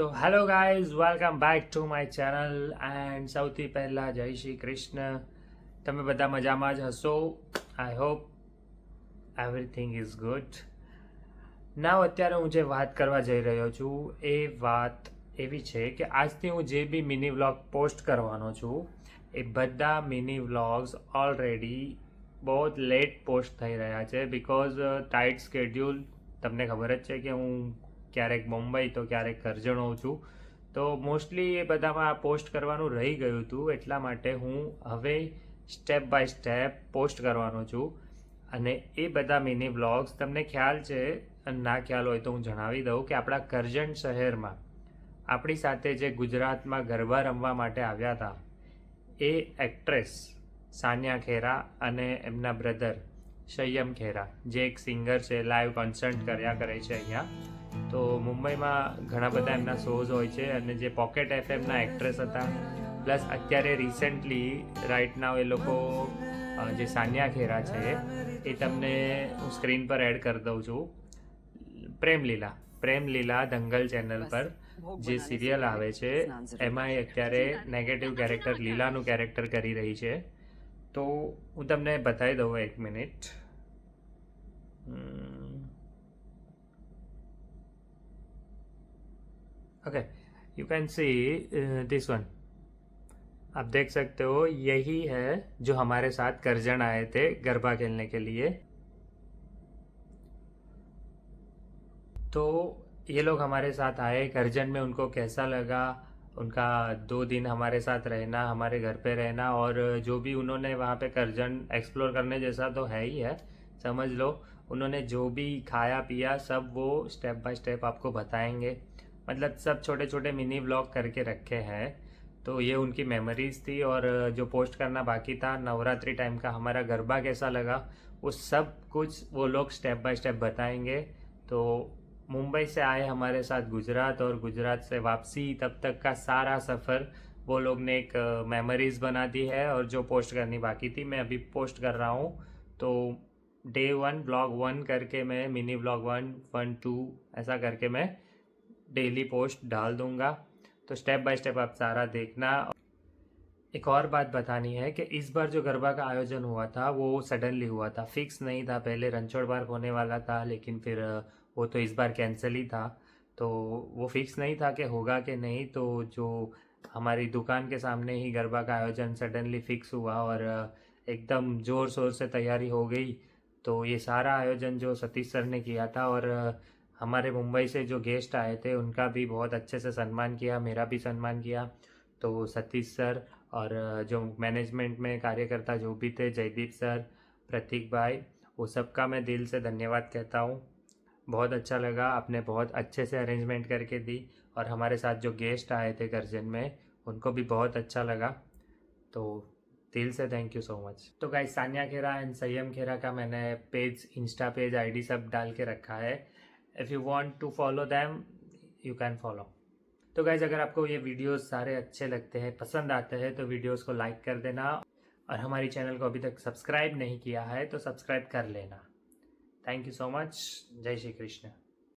તો hello guys welcome back to my channel and સૌથી પહેલાં જય શ્રી કૃષ્ણ. તમે બધા મજામાં જ હશો? I hope everything is good now અત્યારે હું જે વાત કરવા જઈ રહ્યો છું એ વાત એવી છે કે આજથી હું જે બી મિની વ્લોગ પોસ્ટ કરવાનો છું, એ બધા મિની વ્લોગ્સ ઓલરેડી બહુ લેટ પોસ્ટ થઈ રહ્યા છે બિકોઝ ટાઈટ સ્કેડ્યુલ તમને ખબર જ છે કે હું ક્યારેક મુંબઈ તો ક્યારેક કરજણ હોઉં છું. તો મોસ્ટલી એ બધામાં પોસ્ટ કરવાનું રહી ગયું હતું, એટલા માટે હું હવે સ્ટેપ બાય સ્ટેપ પોસ્ટ કરવાનો છું. અને એ બધા મિની વ્લોગ્સ તમને ખ્યાલ છે અને ના ખ્યાલ હોય તો હું જણાવી દઉં કે આપણા કરજણ શહેરમાં આપણી સાથે જે ગુજરાતમાં ગરબા રમવા માટે આવ્યા હતા, એ એક્ટ્રેસ સાનિયા ખેરા અને એમના બ્રધર સંયમ ખેરા, જે એક સિંગર છે લાઈવ કોન્સર્ટ કર્યા કરે છે અહીંયા. તો મુંબઈમાં ઘણા બધા એમના શોઝ હોય છે અને જે પોકેટ એફએમના એક્ટ્રેસ હતા. પ્લસ અત્યારે રિસેન્ટલી રાઇટ નાવ એ લોકો જે સાનિયા ખેરા છે, એ તમને હું સ્ક્રીન પર એડ કરી દઉં છું. પ્રેમલીલા પ્રેમલીલા પ્રેમ લીલા દંગલ ચેનલ પર જે સિરિયલ આવે છે એમાં એ અત્યારે નેગેટિવ કેરેક્ટર લીલાનું કેરેક્ટર કરી રહી છે. તો હું તમને બતાવી દઉં એક minute okay you can see this one आप देख सकते हो, यही है जो हमारे साथ करजन आए थे गरबा खेलने के लिए। तो ये लोग हमारे साथ आए करजन में उनको कैसा लगा, उनका दो दिन हमारे साथ रहना, हमारे घर पे रहना, और जो भी उन्होंने वहाँ पे करजन एक्सप्लोर करने जैसा तो है ही है, समझ लो। उन्होंने जो भी खाया पिया सब वो स्टेप बाय स्टेप आपको बताएँगे। मतलब सब छोटे छोटे मिनी व्लॉग करके रखे हैं। तो ये उनकी मेमोरीज थी और जो पोस्ट करना बाकी था, नवरात्रि टाइम का हमारा गरबा कैसा लगा, वो सब कुछ वो लोग स्टेप बाय स्टेप बताएँगे। तो मुंबई से आए हमारे साथ गुजरात और गुजरात से वापसी, तब तक का सारा सफ़र वो लोग ने एक मेमोरीज बना दी है और जो पोस्ट करनी बाकी थी, मैं अभी पोस्ट कर रहा हूँ। तो डे वन ब्लॉग वन करके मैं mini blog one one two ऐसा करके मैं डेली पोस्ट डाल दूँगा। तो स्टेप बाय स्टेप आप सारा देखना। एक और बात बतानी है कि इस बार जो गरबा का आयोजन हुआ था, वो सडनली हुआ था। फिक्स नहीं था, पहले रणछोड़ पार्क होने वाला था, लेकिन फिर वो तो इस बार कैंसिल ही था। तो वो फिक्स नहीं था कि होगा कि नहीं तो जो हमारी दुकान के सामने ही गरबा का आयोजन सडनली फिक्स हुआ और एकदम ज़ोर शोर से तैयारी हो गई। तो ये सारा आयोजन जो सतीश सर ने किया था और हमारे मुंबई से जो गेस्ट आए थे, उनका भी बहुत अच्छे से सम्मान किया, मेरा भी सम्मान किया। तो सतीश सर और जो मैनेजमेंट में कार्यकर्ता जो भी थे, जयदीप सर, प्रतीक भाई, वो सबका मैं दिल से धन्यवाद कहता हूँ। बहुत अच्छा लगा, आपने बहुत अच्छे से अरेंजमेंट करके दी और हमारे साथ जो गेस्ट आए थे गर्जन में, उनको भी बहुत अच्छा लगा। तो दिल से थैंक यू सो मच तो गाइस सानिया खेरा एंड संयम खेरा का मैंने पेज इंस्टा पेज आईडी सब डाल के रखा है। If you want to follow them you can follow तो गाइज़ अगर आपको ये वीडियोज़ सारे अच्छे लगते हैं, पसंद आते हैं तो वीडियोज़ को लाइक कर देना और हमारे चैनल को अभी तक सब्सक्राइब नहीं किया है तो सब्सक्राइब कर लेना। थैंक यू सो मच जय श्री कृष्ण।